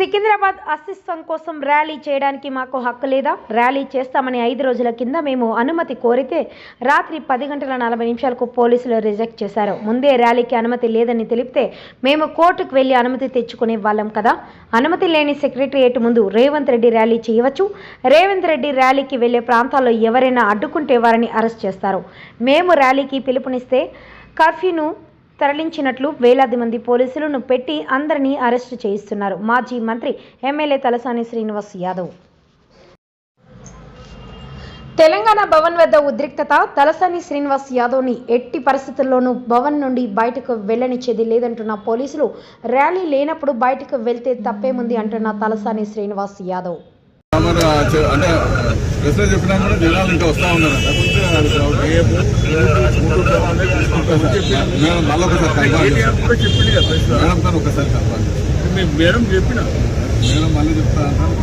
సికింద్రాబాద్ అస్తిత్వం కోసం ర్యాలీ చేయడానికి మాకు హక్కు లేదా? ర్యాలీ చేస్తామని ఐదు రోజుల కింద మేము అనుమతి కోరితే రాత్రి పది గంటల నలభై నిమిషాలకు పోలీసులు రిజెక్ట్ చేశారు. ముందే ర్యాలీకి అనుమతి లేదని తెలిపితే మేము కోర్టుకు వెళ్ళి అనుమతి తెచ్చుకునే వాళ్ళం కదా? అనుమతి లేని సెక్రటరియేట్ ముందు రేవంత్ రెడ్డి ర్యాలీ చేయవచ్చు. రేవంత్ రెడ్డి ర్యాలీకి వెళ్ళే ప్రాంతాల్లో ఎవరైనా అడ్డుకుంటే వారిని అరెస్ట్ చేస్తారు. మేము ర్యాలీకి పిలుపునిస్తే కర్ఫ్యూను తరలించినట్లు వేలాది మంది పోలీసులను పెట్టి అందరినీ అరెస్టు చేయిస్తున్నారు. మాజీ మంత్రి ఎమ్మెల్యే తలసాని శ్రీనివాస్ యాదవ్. తెలంగాణ భవన్ వద్ద ఉద్రిక్తత తలసాని శ్రీనివాస్ యాదవ్ని ఎట్టి పరిస్థితుల్లోనూ భవన్ నుండి బయటకు వెళ్ళనిచ్చేది లేదంటున్న పోలీసులు ర్యాలీ లేనప్పుడు బయటకు వెళ్తే తప్పేముంది అంటున్న తలసాని శ్రీనివాస్ యాదవ్. ఉన్నారు మేడం మళ్ళీ ఒకసారి ప్రశ్న. మేడం తను ఒకసారి. మీ మేడం చెప్పిన మేడం మళ్ళీ చెప్తా అంటారు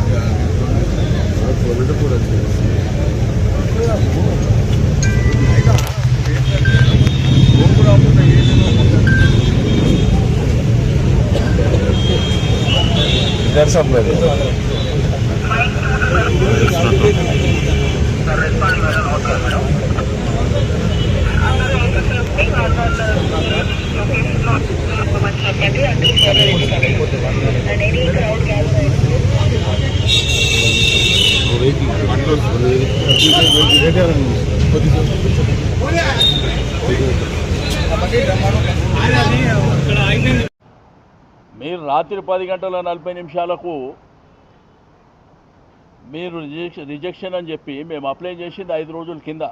మీరు రాత్రి పది గంటల నలభై నిమిషాలకు మీరు రిజెక్షన్ రిజెక్షన్ అని చెప్పి మేము అప్లై చేసింది ఐదు రోజుల కింద.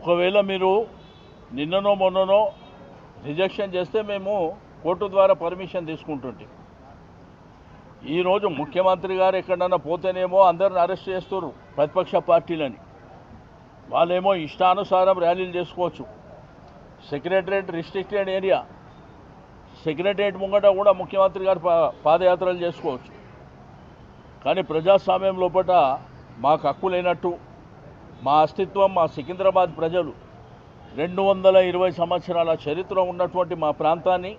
ఒకవేళ మీరు నిన్ననో మొన్ననో రిజెక్షన్ చేస్తే మేము కోర్టు ద్వారా పర్మిషన్ తీసుకుంటుంటే. ఈరోజు ముఖ్యమంత్రి గారు ఎక్కడన్నా పోతేనేమో అందరిని అరెస్ట్ చేస్తారు ప్రతిపక్ష పార్టీలని. వాళ్ళేమో ఇష్టానుసారం ర్యాలీలు చేసుకోవచ్చు. Secretariat restricted area. సెక్రటరేట్ ముంగట కూడా ముఖ్యమంత్రి గారు పా- పాదయాత్రలు చేసుకోవచ్చు. కానీ ప్రజాస్వామ్యం లోపల మాకు హక్కు లేనట్టు మా అస్తిత్వం మా సికింద్రాబాద్ ప్రజలు రెండు వందల ఇరవై సంవత్సరాల చరిత్ర ఉన్నటువంటి మా ప్రాంతాన్ని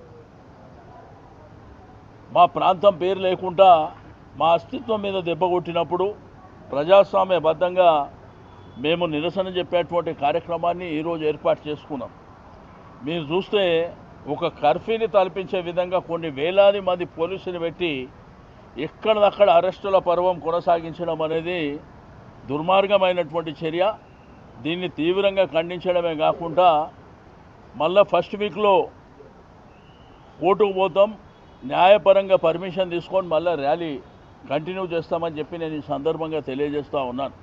ప్రాంతం పేరు లేకుండా మా అస్తిత్వం మీద దెబ్బ కొట్టినప్పుడు ప్రజాస్వామ్యబద్ధంగా మేము నిరసన చెప్పేటువంటి కార్యక్రమాన్ని ఈరోజు ఏర్పాటు చేసుకున్నాం. మీరు చూస్తే ఒక కర్ఫ్యూని తలపించే విధంగా కొన్ని వేలాది మంది పోలీసులు పెట్టి ఎక్కడదక్కడ అరెస్టుల పర్వం కొనసాగించడం అనేది దుర్మార్గమైనటువంటి చర్య. దీన్ని తీవ్రంగా ఖండించడమే కాకుండా మళ్ళా ఫస్ట్ వీక్లో కోర్టుకు పోతాం. న్యాయపరంగా పర్మిషన్ తీసుకొని మళ్ళీ ర్యాలీ కంటిన్యూ చేస్తామని చెప్పి నేను ఈ సందర్భంగా తెలియజేస్తూ ఉన్నాను.